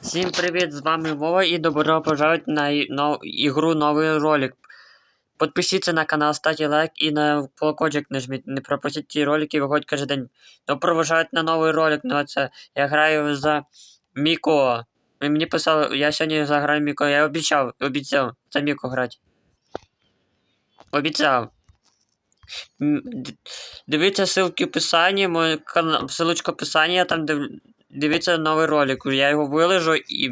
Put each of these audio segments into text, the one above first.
Всім привіт, з вами Вова і добро пожаловать на нов... ігру новий ролик. Подпишіться на канал, ставте лайк і на колокольчик нажміть. Не пропустіть ті ролики, виходять кожен день. Добро пожаловать на новий ролик. Ну це я граю за Міко. Ви мені писали, я сьогодні заграю Міко. Я обіцяв, обіцяв за Міко грати. Обіцяв. Дивіться ссылки в описанні, мой канал, ссылочка в описанні, там див... дивіться новий ролик. Я його виложу і.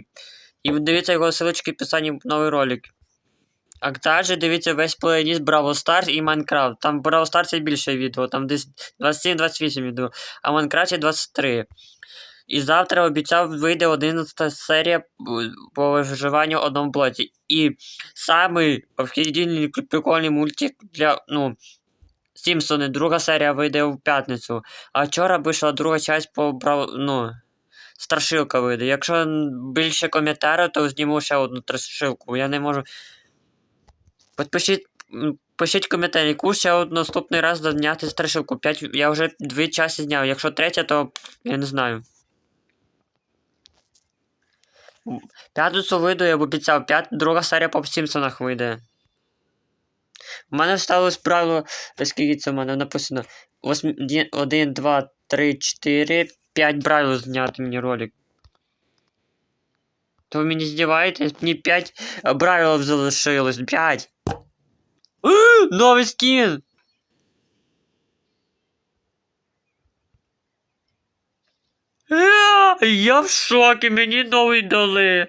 І дивіться його ссылочки в описанні новий ролик. А також дивіться весь плейліст Браво Stars і Minecraft. Там Браво Stars більше відео, там десь 27-28 відео, а в Майнкрафті 23. І завтра обіцяв вийде 11 серія по виживанню в одному блоці. І самий офігенний прикольний мультик для. ну. Сімпсони, друга серія вийде в п'ятницю. А вчора вийшла друга часть по ну. Страшилка вийде. Якщо більше коментарів, то зніму ще одну страшилку. Я не можу. Підпишіть. Пишіть коментарі, яку ще наступний раз зняти страшилку. 5, я вже дві часи зняв. Якщо третя, то я не знаю. П'ятницю вийду, я б обіцяв. П'ят... Друга серія по Сімпсонах вийде. У мене сталося правило, е, скільки це в мене написано. 1, 2, 3, 4, 5 правил зняти мені ролик. То ви мені здіваєтесь? Мені 5 правил залишилось. 5. Новий скін! Е, Я в шокі, мені новий дали.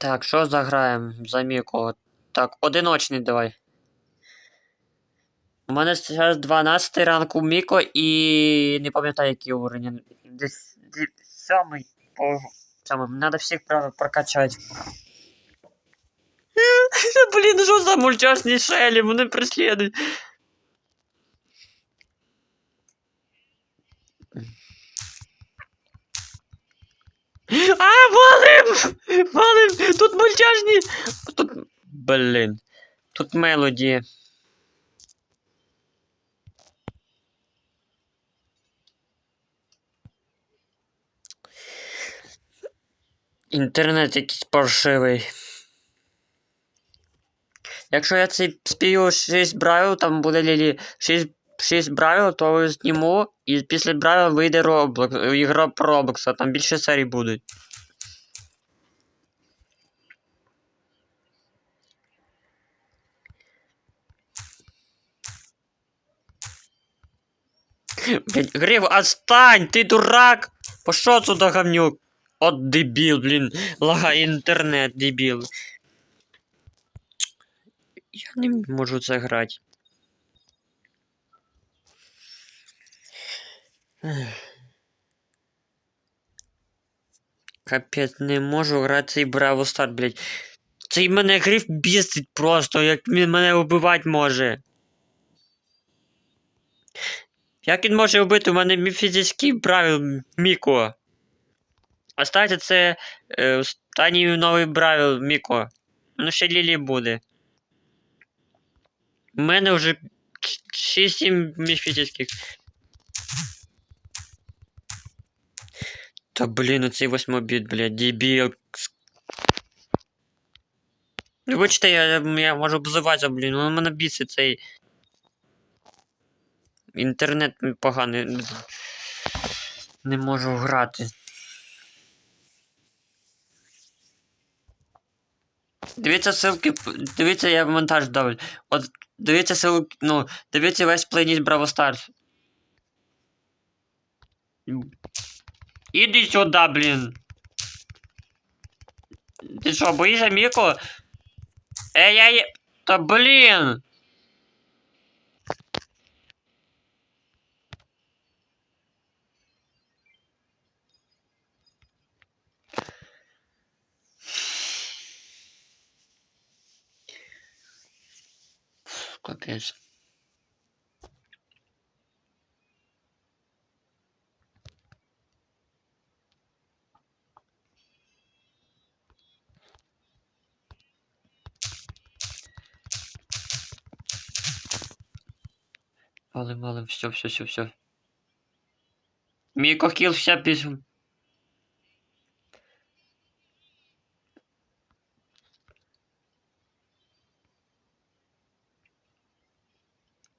Так, що заграємо за Міко? Так, одиночний давай. У мене зараз 12 ранку Міко і не пам'ятаю, який уровень. Десь сьомий по. Надо всіх прокачати. Блін, що за мультяшні шелі, вони преслідують. А, валим! Валим! Тут мультяшні! Тут. Блін. Тут мелоді. Інтернет якийсь паршивий. Якщо я цей спію 6 брайл, там буде лілі 6, 6 брайл, то зніму, і після брайл вийде Roblox, ігра про Roblox, там більше серій будуть. Блять, Грив, отстань, ты дурак! Пошел отсюда, говнюк! От дебил, блин, лагає інтернет, дебил. Я не можу це грати. Капець, не можу грати цей Браво Стар, блядь. Цей мене гриф бісить просто, як він мене вбивати може. Як він може вбити? У мене мі- фізичний правил Міко. Оставте це е, останній новий правил Міко. Ну ще Лілі буде. У мене вже 6-7 міфічних. Та блін, оцей восьмобіт, блядь, дебіл. Вибачте, я, я можу обзиватися, блін, але мене бісить цей. Інтернет поганий. Не можу грати. Дивіться ссылки, дивіться, я в монтаж дав. От дивіться ссылки, ну, дивіться весь плейліст Браво Stars. Іди сюди, блін. Ти що, боїшся Міко? Ей, ей, та блін. Капець. Валим, валим, все, все, все, все. Міко кіл, все пісню.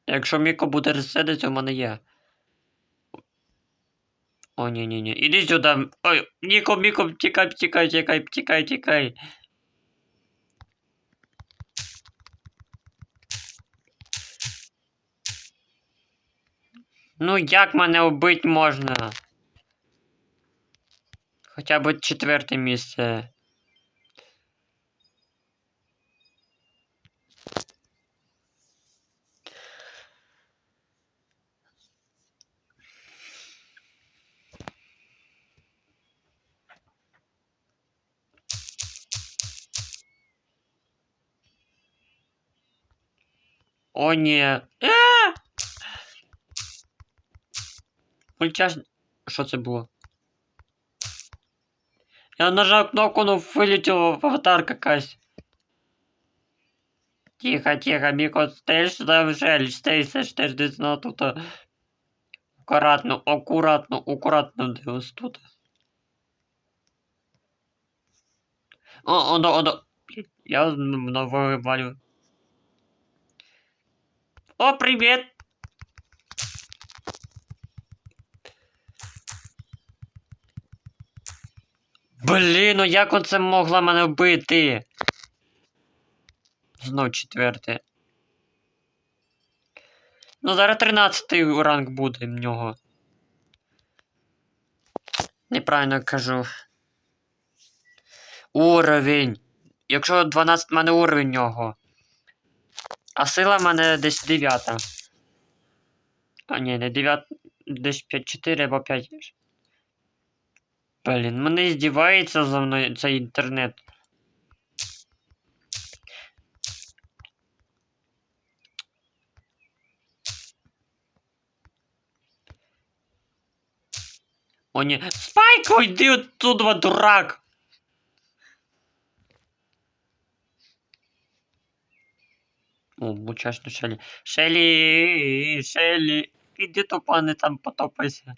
Якщо Міко буде ресидити, у мене є. О, ні, ні, ні. Іди сюди. Ой, Міко, Міко, тікай, тікай, тікай, тікай, тікай. Ну як мене убити можна? Хоча б четверте місце. О, ні. Е! Мультяж... Що це було? Я нажав кнопку, ну вилетіла аватарка якась. Тихо, тихо, Міко, стеж там жаль, стей, стеж, стеж, десь на тут. а. Акуратно, акуратно, акуратно, де ось тут. О, оно, оно. Я на вивалю. О, привіт! Блін, ну як оце могла мене вбити? Знов четверте. Ну, зараз 13 ранг буде в нього. Неправильно кажу. Уровень. Якщо 12 в мене уровень в нього. А сила в мене десь 9. А ні, не 9. Десь 5-4 або 5. Блін, мене здівається за мною цей інтернет. О, ні. Спайк, уйди оттуда, дурак! О, мучашно Шелі. Шелі, Шелі, іди то пане там потопайся.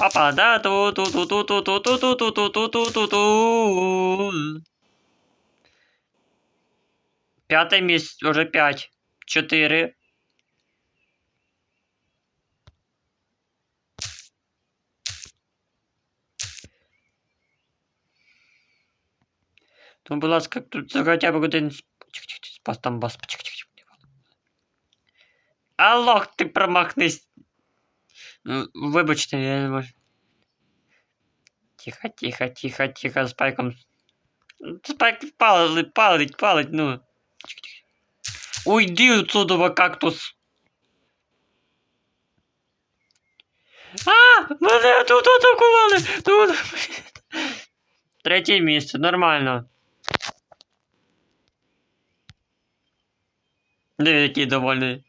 Опа, да, ту ту ту ту ту ту ту ту ту ту ту ту ту ту П'яте місце, уже п'ять. Чотири. Ну, будь ласка, тут це хоча б один. Спас там бас. Алло, ти промахнись. Ну, Вибачте, я не можу. Тихо, тихо, тихо, тихо, спайком. Спайк палить, палить, палить, ну. Уйди отсюда, кактус. А! Мене тут атакували! Тут. Третє місце, нормально. Диви, який довольний.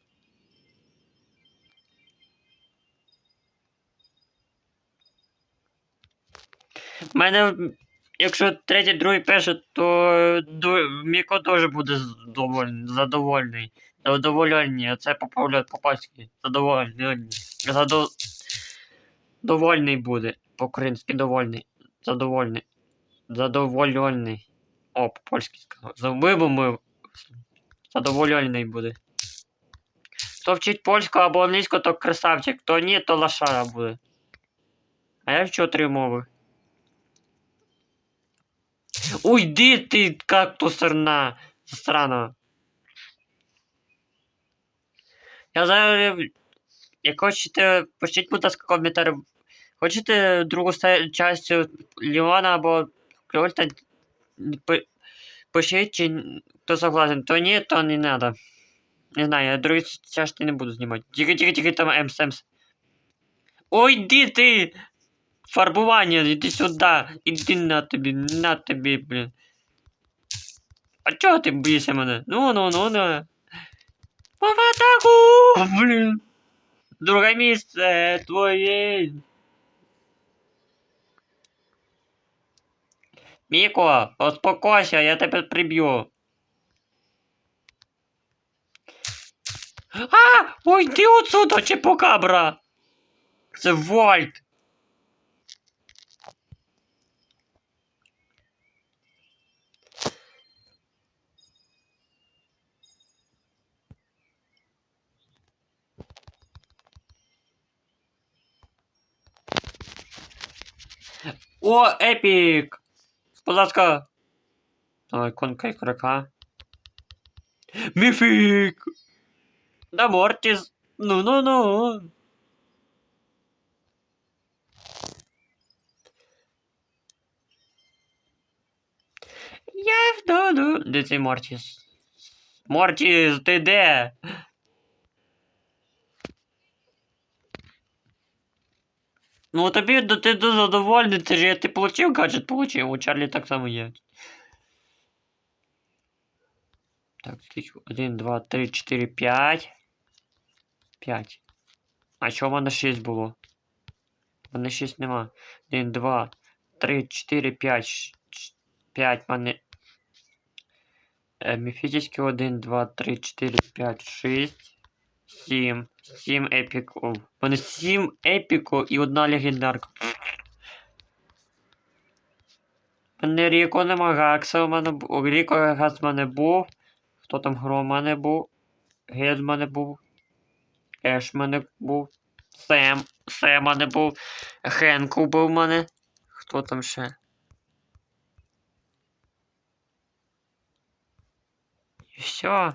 Мене, якщо третє, друге, перше, то Міко теж буде задовольний, задовольний. Задовольний, це поправляють по-польськи. Задовольний. Задо... Довольний буде. По-українськи довольний. Задовольний. Задовольний. О, по-польськи сказав. Забив Задовольний буде. Хто вчить польську або англійську, то красавчик, хто ні, то лошара буде. А я вчу три мови. Уйди ти, кактусерна срана. Я зараз. Як хочете, пишіть, будь ласка, коментар. Хочете другу часть Леона або Крольта? Пи- Пишіть, чи хто согласен. То ні, то не надо. Не знаю, я другу часть не буду знімати. Тільки, тільки, тільки там Емс, Емс. Ой, ти! Фарбування, іди сюди. Іди на тобі, на тобі, блін. А чого ти боїшся мене? Ну, ну, ну, ну. В атаку! Блін. Друге місце твоє. Міко, успокойся, я тебе приб'ю. А! Ой, ти отсюда, чепокабра! Це Вольт! О, епік! Будь ласка. Давай, конка і. Міфік! Да Мортіс. Ну-ну-ну. Я вдаду. Де цей Мортіс? Мортіс, ти де? Ну тобі ти дуже задовольний, ти ж ти получив гаджет, получив. У Чарлі так само є. Так, 1, 2, 3, 4, 5. 5. А чого в мене 6 було? В мене 6 нема. 1, 2, 3, 4, 5. 5 в мене. Міфічний 1, 2, 3, 4, 5, 6. 7. 7 епіків. У мене 7 епіку і одна легендарка. Мене Ріко нема Гакса, у мене бу- Ріко Гакс в мене був. Хто там гро в мене був? Гед в мене був. Еш в мене був. Сем. Сем в мене був. Хенку був в мене. Хто там ще? Все.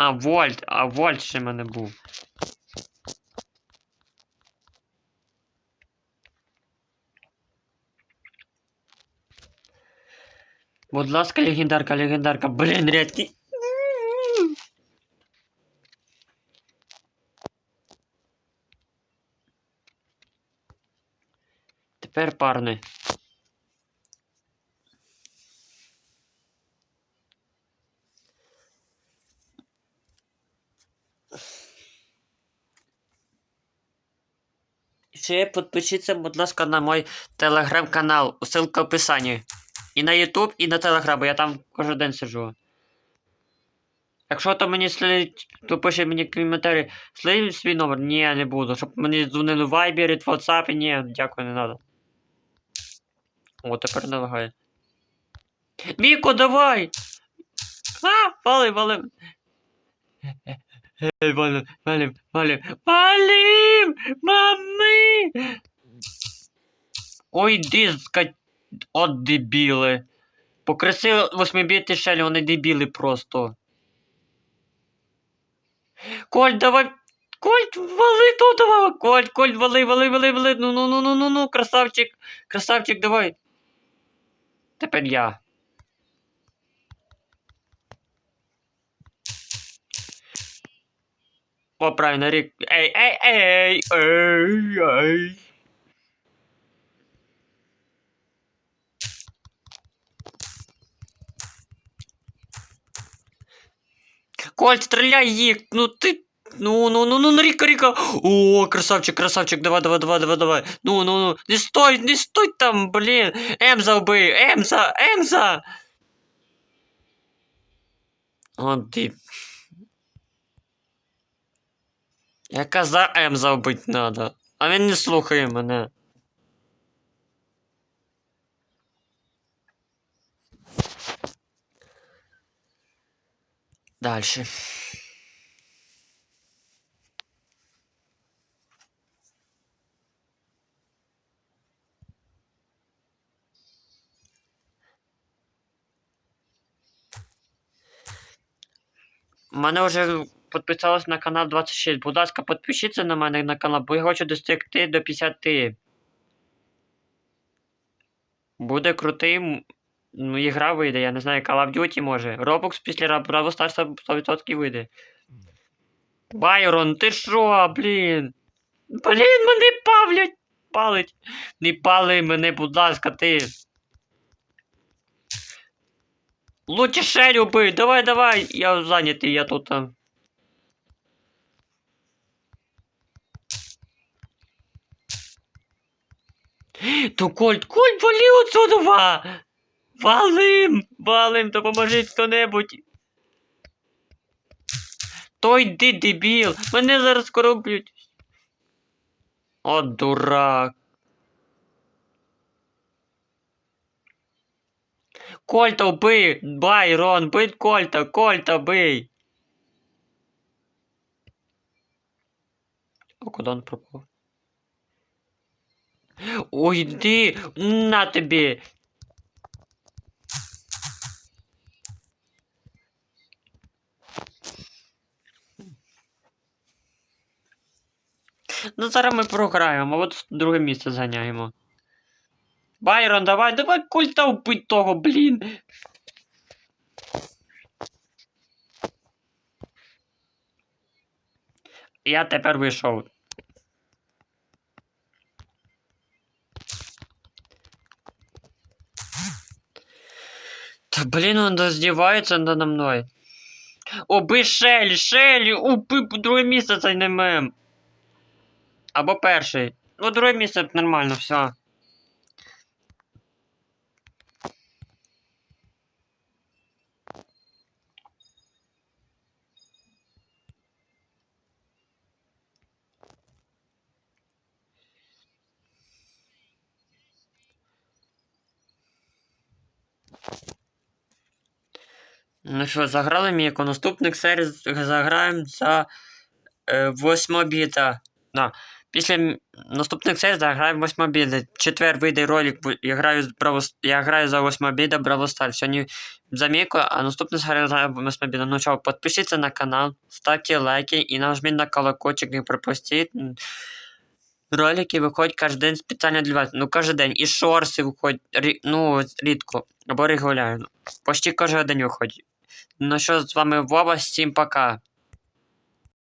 А, Вольт. А Вольт ще в мене був. Будь ласка, легендарка, легендарка. Блін, рядки. Тепер парни. Ще підпишіться, будь ласка, на мой телеграм-канал. Ссылка в описанні. І на YouTube, і на Telegram, бо я там кожен день сиджу. Якщо то мені слід, то пише мені коментарі, слід свій номер? Ні, не буду. Щоб мені дзвонили в Viber, в WhatsApp, ні, дякую, не надо. О, тепер не лагає. Міко, давай! А, вали, вали. Ей, валим, валим, валим, валим! Мами! Ой, йди. От дебіли. Покреси восьмибітний шелі, вони дебіли просто. Коль, давай. Коль, вали тут. Коль, Коль, вали, вали, вали, вали. Ну, ну, ну, ну, ну, ну, красавчик. Красавчик, давай. Тепер я. О, правильно, рік. Ей, ей, ей, ей. Коль, стреляй їх! Ну ти. Ну, ну, ну, ну, ну, Ріка, Ріка! О, красавчик, красавчик, давай, давай, давай, давай, давай. Ну, ну, ну, не стой, не стой там, блін. Емза вбий, Емза, Емза! О, ти. Я казав Емза вбить надо. А він не слухає мене. Дальше. У мене вже підписалось на канал 26. Будь ласка, підпишіться на мене на канал, бо я хочу достигти до 50. Буде крутий. Ну, ігра вийде, я не знаю, Call of Duty може. Roblox після Brawl Stars 100% вийде. Байрон, ти що, блін? Блін, мене павлять! Палить. Не пали мене, будь ласка, ти. Лучше шелю бий, давай, давай. Я зайнятий, я тут. а. То Кольт, Кольт, вали отсюда! Валим! Валим, допоможіть хто-небудь. То йди, дебіл! Мене зараз короблять. О, дурак. Кольта вбий! Байрон, бий Кольта, Кольта бий! А куди він пропав? Ой, йди! На тобі! Ну, зараз ми програємо, а от друге місце зганяємо. Байрон, давай, давай культа вбить того, блін. Я тепер вийшов. Та блин, он издевается надо мной. Оби Шелі, Шелі, уби друге місце займем. Або перший. Ну, друге місце нормально, все. Ну що, заграли міко. Наступних серій заграємо за е, 8 біта. Да. Після наступних серій заграємо 8 біта. Четвер вийде ролик, я граю, з Браво... я граю за 8 біта Браво Стар. Сьогодні за Міко, а наступний серій за 8 біта. Ну що, підпишіться на канал, ставте лайки і нажміть на колокольчик, не пропустіть. Ролики виходять кожен день спеціально для вас. Ну, кожен день. І шорси виходять, ну, рідко, або регулярно. Почти кожен день виходять. Ну що, з вами Вова, всім пока.